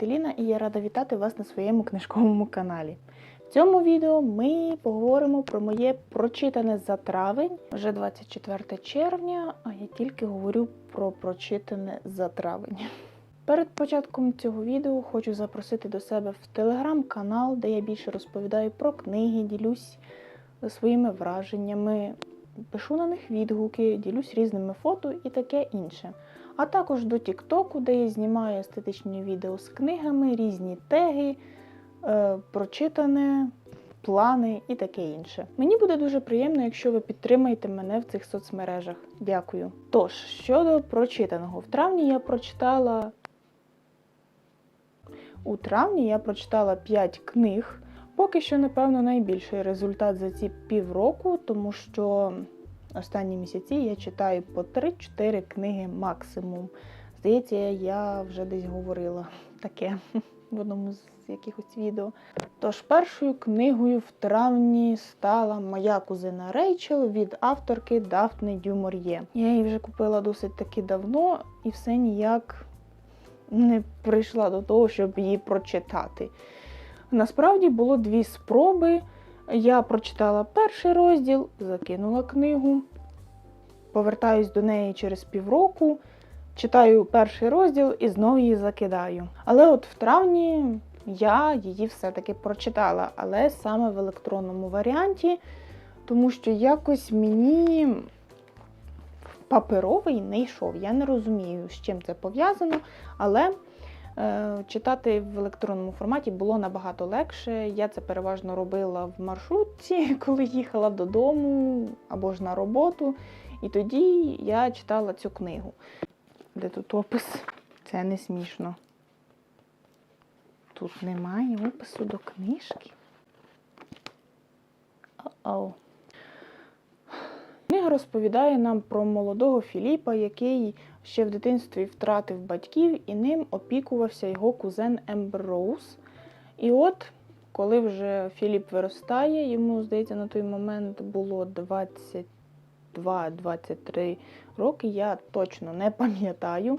звати Ліна і я рада вітати вас на своєму книжковому каналі. В цьому відео ми поговоримо про моє прочитане за травень, вже 24 червня, а я тільки говорю про прочитане за травень. Перед початком цього відео хочу запросити до себе в телеграм-канал, де я більше розповідаю про книги, ділюсь своїми враженнями, пишу на них відгуки, ділюсь різними фото і таке інше. А також до Тіктоку, де я знімаю естетичні відео з книгами, різні теги, е, прочитане, плани і таке інше. Мені буде дуже приємно, якщо ви підтримаєте мене в цих соцмережах. Дякую. Тож, щодо прочитаного, в травні я прочитала. У травні я прочитала 5 книг. Поки що, напевно, найбільший результат за ці півроку, тому що останні місяці я читаю по 3-4 книги максимум. Здається, я вже десь говорила таке в одному з якихось відео. Тож першою книгою в травні стала моя кузина Рейчел від авторки Дафни Дюмор'є. Я її вже купила досить таки давно і все ніяк не прийшла до того, щоб її прочитати. Насправді було дві спроби. Я прочитала перший розділ, закинула книгу, повертаюсь до неї через півроку, читаю перший розділ і знову її закидаю. Але от в травні я її все-таки прочитала, але саме в електронному варіанті, тому що якось мені паперовий не йшов. Я не розумію, з чим це пов'язано, але читати в електронному форматі було набагато легше. Я це переважно робила в маршрутці, коли їхала додому або ж на роботу. І тоді я читала цю книгу. Де тут опис? Це не смішно. Тут немає опису до книжки. О-оу. Книга розповідає нам про молодого Філіпа, який ще в дитинстві втратив батьків, і ним опікувався його кузен Ембер Роуз. І от, коли вже Філіп виростає, йому, здається, на той момент було 22-23 роки, я точно не пам'ятаю.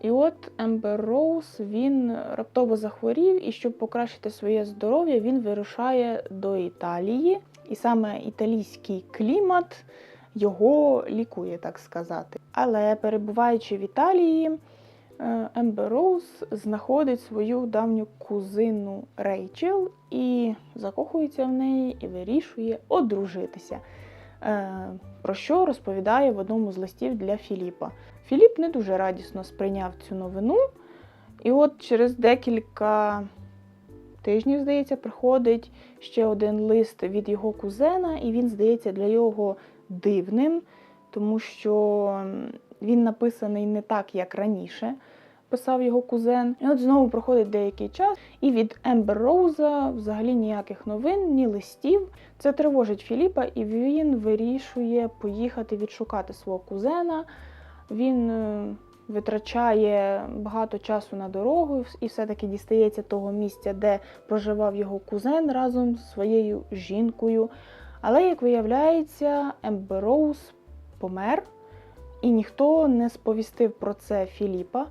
І от Ембер Роуз він раптово захворів, і щоб покращити своє здоров'я, він вирушає до Італії. І саме італійський клімат його лікує, так сказати. Але перебуваючи в Італії, Ембер Роуз знаходить свою давню кузину Рейчел і закохується в неї і вирішує одружитися. Про що розповідає в одному з листів для Філіпа. Філіп не дуже радісно сприйняв цю новину, і от через декілька тижнів, здається, приходить ще один лист від його кузена, і він, здається, для його дивним, тому що він написаний не так, як раніше. Писав його кузен. І от знову проходить деякий час, і від Ембер Роуза взагалі ніяких новин, ні листів. Це тривожить Філіпа, і він вирішує поїхати відшукати свого кузена. Він витрачає багато часу на дорогу і все-таки дістається того місця, де проживав його кузен разом з своєю жінкою. Але, як виявляється, Ембер Роуз помер, і ніхто не сповістив про це Філіпа.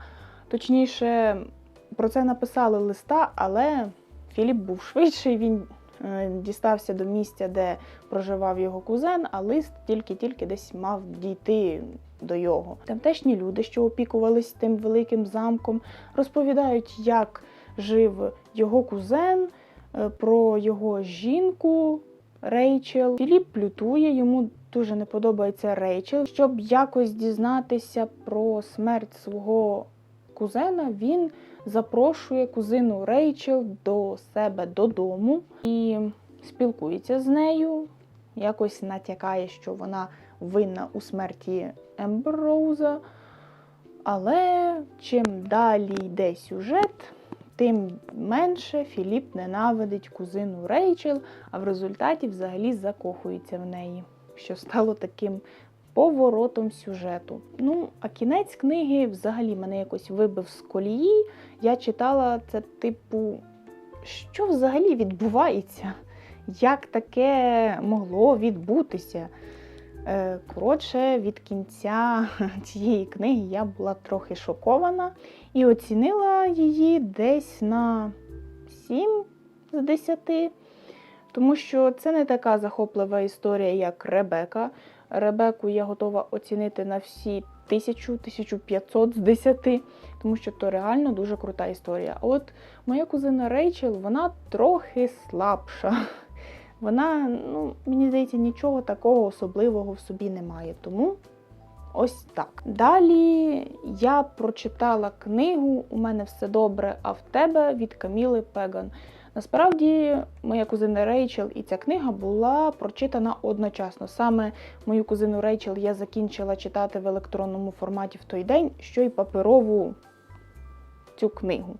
Точніше, про це написали листа, але Філіп був швидший, він дістався до місця, де проживав його кузен, а лист тільки-тільки десь мав дійти до його. Тамтешні люди, що опікувались тим великим замком, розповідають, як жив його кузен, про його жінку Рейчел. Філіп плютує, йому дуже не подобається Рейчел. Щоб якось дізнатися про смерть свого кузена, він запрошує кузину Рейчел до себе додому і спілкується з нею, якось натякає, що вона винна у смерті Ембер Роуза. Але чим далі йде сюжет, тим менше Філіп ненавидить кузину Рейчел, а в результаті взагалі закохується в неї, що стало таким поворотом сюжету. Ну, а кінець книги взагалі мене якось вибив з колії. Я читала це, типу, що взагалі відбувається? Як таке могло відбутися? Е, Коротше, від кінця цієї книги я була трохи шокована і оцінила її десь на 7 з 10, тому що це не така захоплива історія, як Ребека. Ребеку я готова оцінити на всі 1000-1500 з 10, тому що то реально дуже крута історія. А от моя кузина Рейчел, вона трохи слабша. Вона, ну, мені здається, нічого такого особливого в собі немає. Тому ось так. Далі я прочитала книгу У мене все добре, а в тебе від Каміли Пеган. Насправді, моя кузина Рейчел і ця книга була прочитана одночасно. Саме мою кузину Рейчел я закінчила читати в електронному форматі в той день, що й паперову цю книгу.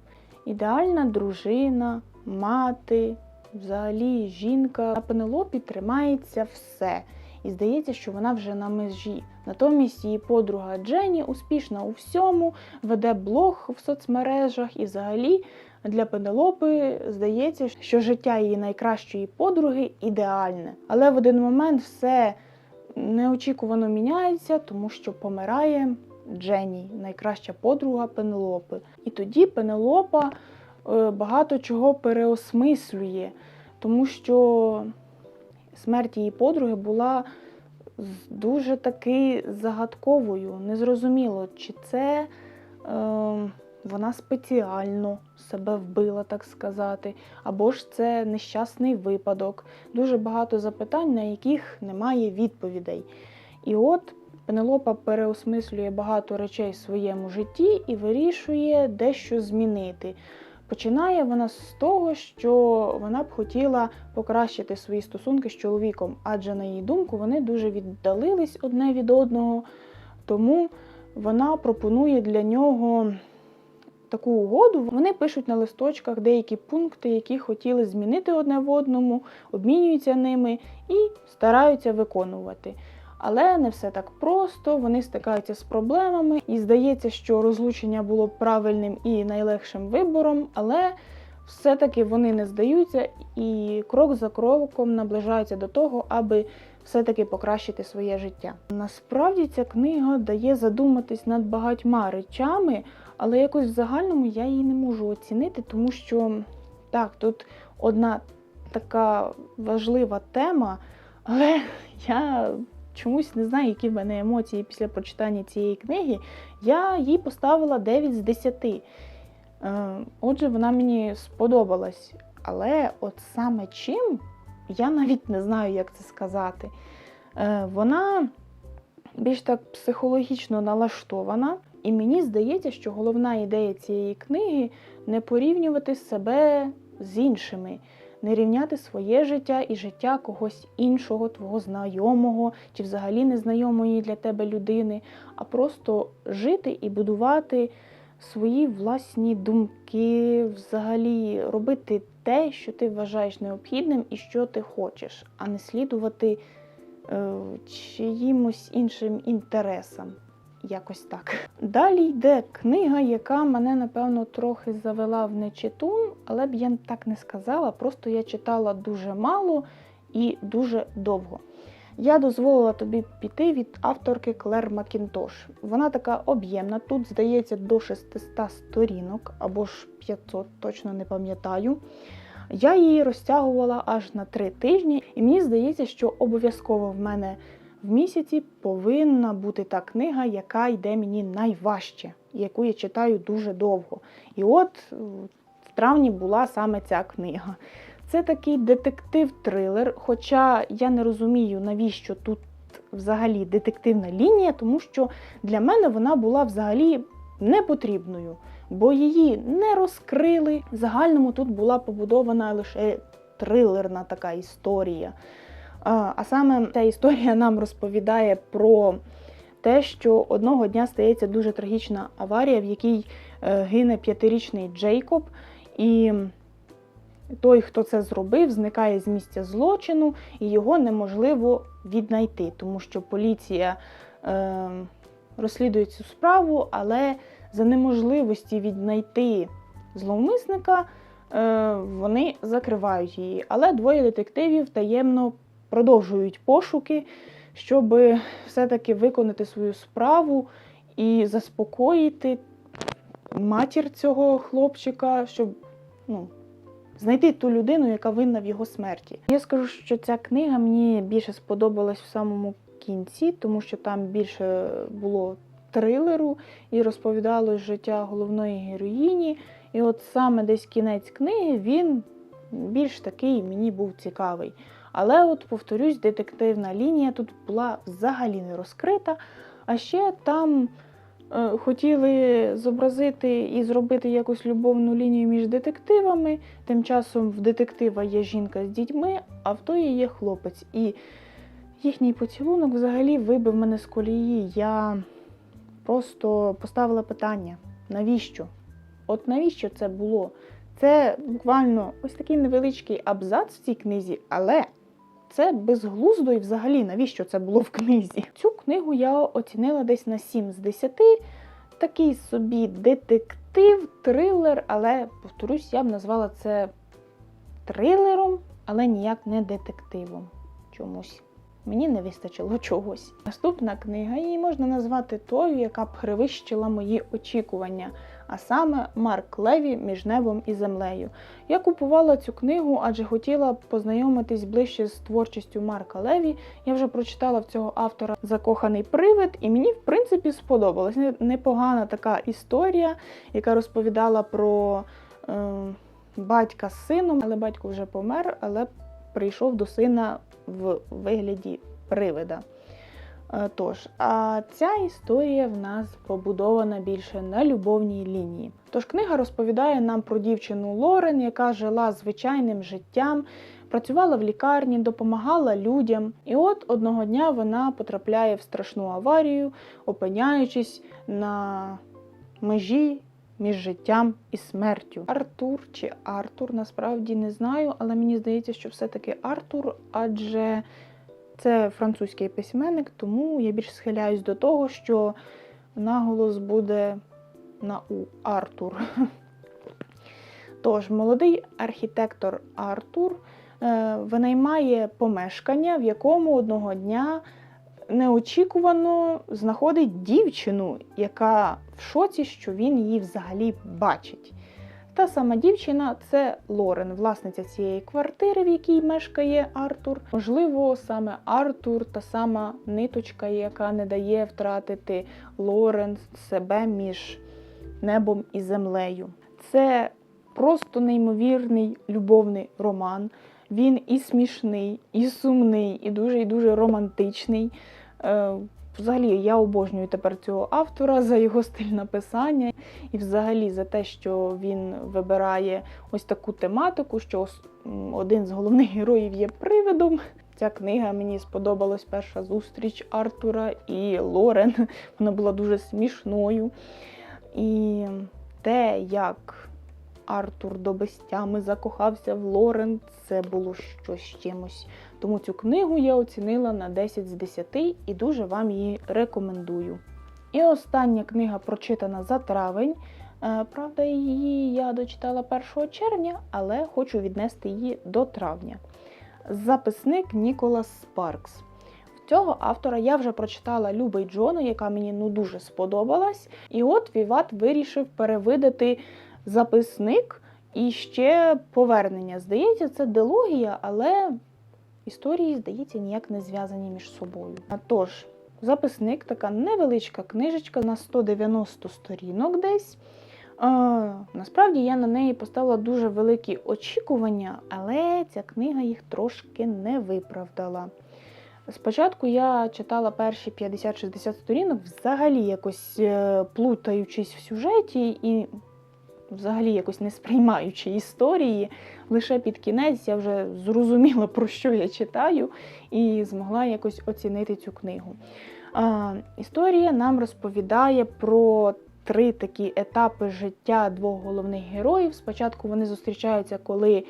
Ідеальна дружина, мати, взагалі жінка. На Пенелопі тримається все. І здається, що вона вже на межі. Натомість її подруга Дженні успішна у всьому, веде блог в соцмережах і взагалі для Пенелопи здається, що життя її найкращої подруги ідеальне. Але в один момент все неочікувано міняється, тому що помирає Дженні, найкраща подруга Пенелопи. І тоді Пенелопа е, багато чого переосмислює, тому що смерть її подруги була дуже таки загадковою. Незрозуміло, чи це. Е, вона спеціально себе вбила, так сказати, або ж це нещасний випадок. Дуже багато запитань, на яких немає відповідей. І от Пенелопа переосмислює багато речей в своєму житті і вирішує дещо змінити. Починає вона з того, що вона б хотіла покращити свої стосунки з чоловіком, адже, на її думку, вони дуже віддалились одне від одного. Тому вона пропонує для нього таку угоду. Вони пишуть на листочках деякі пункти, які хотіли змінити одне в одному, обмінюються ними і стараються виконувати. Але не все так просто, вони стикаються з проблемами, і здається, що розлучення було правильним і найлегшим вибором, але все-таки вони не здаються і крок за кроком наближаються до того, аби все-таки покращити своє життя. Насправді ця книга дає задуматись над багатьма речами, але якось в загальному я її не можу оцінити, тому що так, тут одна така важлива тема, але я чомусь не знаю, які в мене емоції після прочитання цієї книги. Я їй поставила 9 з 10. Е, Отже, вона мені сподобалась. Але от саме чим, я навіть не знаю, як це сказати. Е, Вона більш так психологічно налаштована, і мені здається, що головна ідея цієї книги не порівнювати себе з іншими, не рівняти своє життя і життя когось іншого, твого знайомого чи взагалі незнайомої для тебе людини, а просто жити і будувати свої власні думки, взагалі робити те, що ти вважаєш необхідним і що ти хочеш, а не слідувати е, чиїмось іншим інтересам. Якось так. Далі йде книга, яка мене, напевно, трохи завела в нечитун, але б я так не сказала. Просто я читала дуже мало і дуже довго. Я дозволила тобі піти від авторки Клер Макінтош. Вона така об'ємна. Тут, здається, до 600 сторінок або ж 500, точно не пам'ятаю. Я її розтягувала аж на три тижні, і мені здається, що обов'язково в мене в місяці повинна бути та книга, яка йде мені найважче, яку я читаю дуже довго. І от е, в травні була саме ця книга. Це такий детектив-трилер, хоча я не розумію, навіщо тут взагалі детективна лінія, тому що для мене вона була взагалі непотрібною, бо її не розкрили. В загальному тут була побудована лише трилерна така історія. А саме ця історія нам розповідає про те, що одного дня стається дуже трагічна аварія, в якій е, гине п'ятирічний Джейкоб, і той, хто це зробив, зникає з місця злочину, і його неможливо віднайти, тому що поліція е, розслідує цю справу, але за неможливості віднайти зловмисника е, вони закривають її. Але двоє детективів таємно продовжують пошуки щоб все-таки виконати свою справу і заспокоїти матір цього хлопчика, щоб ну, знайти ту людину, яка винна в його смерті. Я скажу, що ця книга мені більше сподобалась в самому кінці, тому що там більше було трилеру і розповідалось життя головної героїні. І от саме десь кінець книги він більш такий мені був цікавий. Але, от повторюсь, детективна лінія тут була взагалі не розкрита. А ще там е, хотіли зобразити і зробити якусь любовну лінію між детективами. Тим часом в детектива є жінка з дітьми, а в тої є хлопець. І їхній поцілунок взагалі вибив мене з колії. Я просто поставила питання: навіщо? От навіщо це було? Це буквально ось такий невеличкий абзац в цій книзі, але це безглуздо і взагалі навіщо це було в книзі. Цю книгу я оцінила десь на 7 з 10. Такий собі детектив, трилер, але, повторюсь, я б назвала це трилером, але ніяк не детективом. Чомусь. Мені не вистачило чогось. Наступна книга її можна назвати тою, яка б перевищила мої очікування, а саме Марк Леві між небом і землею. Я купувала цю книгу, адже хотіла познайомитись ближче з творчістю Марка Леві. Я вже прочитала в цього автора Закоханий привид, і мені, в принципі, сподобалась. Непогана така історія, яка розповідала про е, батька з сином, але батько вже помер, але прийшов до сина в вигляді привида. Е, Тож, а ця історія в нас побудована більше на любовній лінії. Тож книга розповідає нам про дівчину Лорен, яка жила звичайним життям, працювала в лікарні, допомагала людям. І от одного дня вона потрапляє в страшну аварію, опиняючись на межі між життям і смертю. Артур чи Артур насправді не знаю, але мені здається, що все-таки Артур, адже це французький письменник, тому я більш схиляюсь до того, що наголос буде на У Артур. Тож, молодий архітектор Артур е, винаймає помешкання, в якому одного дня неочікувано знаходить дівчину, яка в шоці, що він її взагалі бачить. Та сама дівчина це Лорен, власниця цієї квартири, в якій мешкає Артур. Можливо, саме Артур та сама ниточка, яка не дає втратити Лорен себе між небом і землею. Це просто неймовірний любовний роман. Він і смішний, і сумний, і дуже і дуже романтичний. Взагалі, я обожнюю тепер цього автора за його стиль написання, і взагалі за те, що він вибирає ось таку тематику, що один з головних героїв є привидом. Ця книга мені сподобалась перша зустріч Артура і Лорен. Вона була дуже смішною. І те, як Артур до безтями закохався в Лорен, це було щось чимось. Тому цю книгу я оцінила на 10 з 10 і дуже вам її рекомендую. І остання книга прочитана за травень. Е, правда, її я дочитала 1 червня, але хочу віднести її до травня. Записник Ніколас Спаркс. Цього автора я вже прочитала Любий Джона, яка мені ну дуже сподобалась. І от Віват вирішив перевидати записник і ще повернення. Здається, це дилогія, але історії, здається, ніяк не зв'язані між собою. Тож, записник така невеличка книжечка на 190 сторінок десь. А, насправді я на неї поставила дуже великі очікування, але ця книга їх трошки не виправдала. Спочатку я читала перші 50-60 сторінок, взагалі якось е, плутаючись в сюжеті і взагалі якось не сприймаючи історії. Лише під кінець я вже зрозуміла, про що я читаю, і змогла якось оцінити цю книгу. А, Історія нам розповідає про три такі етапи життя двох головних героїв. Спочатку вони зустрічаються, коли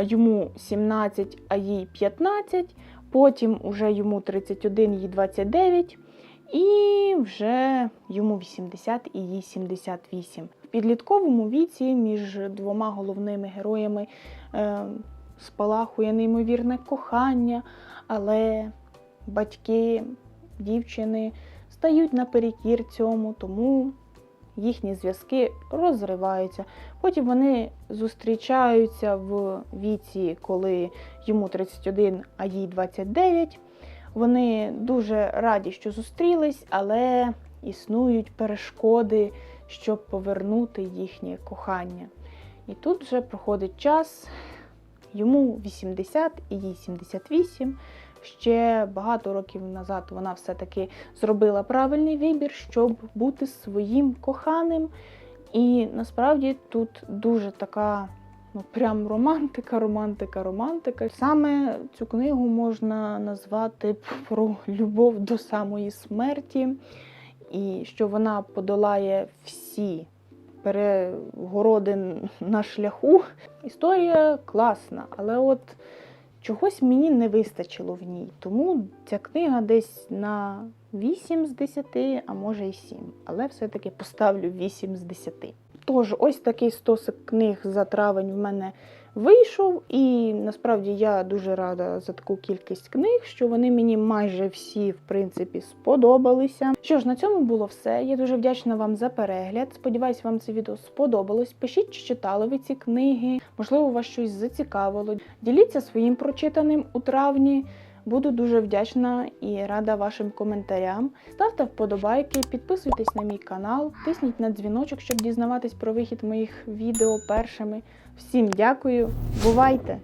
йому 17, а їй 15, потім вже йому 31, їй 29. І вже йому 80 і їй 78 підлітковому віці між двома головними героями е, спалахує неймовірне кохання, але батьки дівчини стають наперекір цьому, тому їхні зв'язки розриваються. Потім вони зустрічаються в віці, коли йому 31, а їй 29. Вони дуже раді, що зустрілись, але існують перешкоди, щоб повернути їхнє кохання. І тут вже проходить час, йому 80 і їй 78. Ще багато років назад вона все-таки зробила правильний вибір, щоб бути своїм коханим. І насправді тут дуже така, ну прям романтика, романтика, романтика. Саме цю книгу можна назвати про любов до самої смерті, і що вона подолає всі перегороди на шляху. Історія класна, але от чогось мені не вистачило в ній. Тому ця книга десь на 8 з 10, а може і 7. Але все-таки поставлю 8 з 10. Тож, ось такий стосик книг за травень в мене вийшов, і насправді я дуже рада за таку кількість книг, що вони мені майже всі, в принципі, сподобалися. Що ж, на цьому було все. Я дуже вдячна вам за перегляд. Сподіваюсь, вам це відео сподобалось. Пишіть, чи читали ви ці книги, можливо, вас щось зацікавило. Діліться своїм прочитаним у травні. Буду дуже вдячна і рада вашим коментарям. Ставте вподобайки, підписуйтесь на мій канал, тисніть на дзвіночок, щоб дізнаватись про вихід моїх відео першими. Всім дякую, бувайте!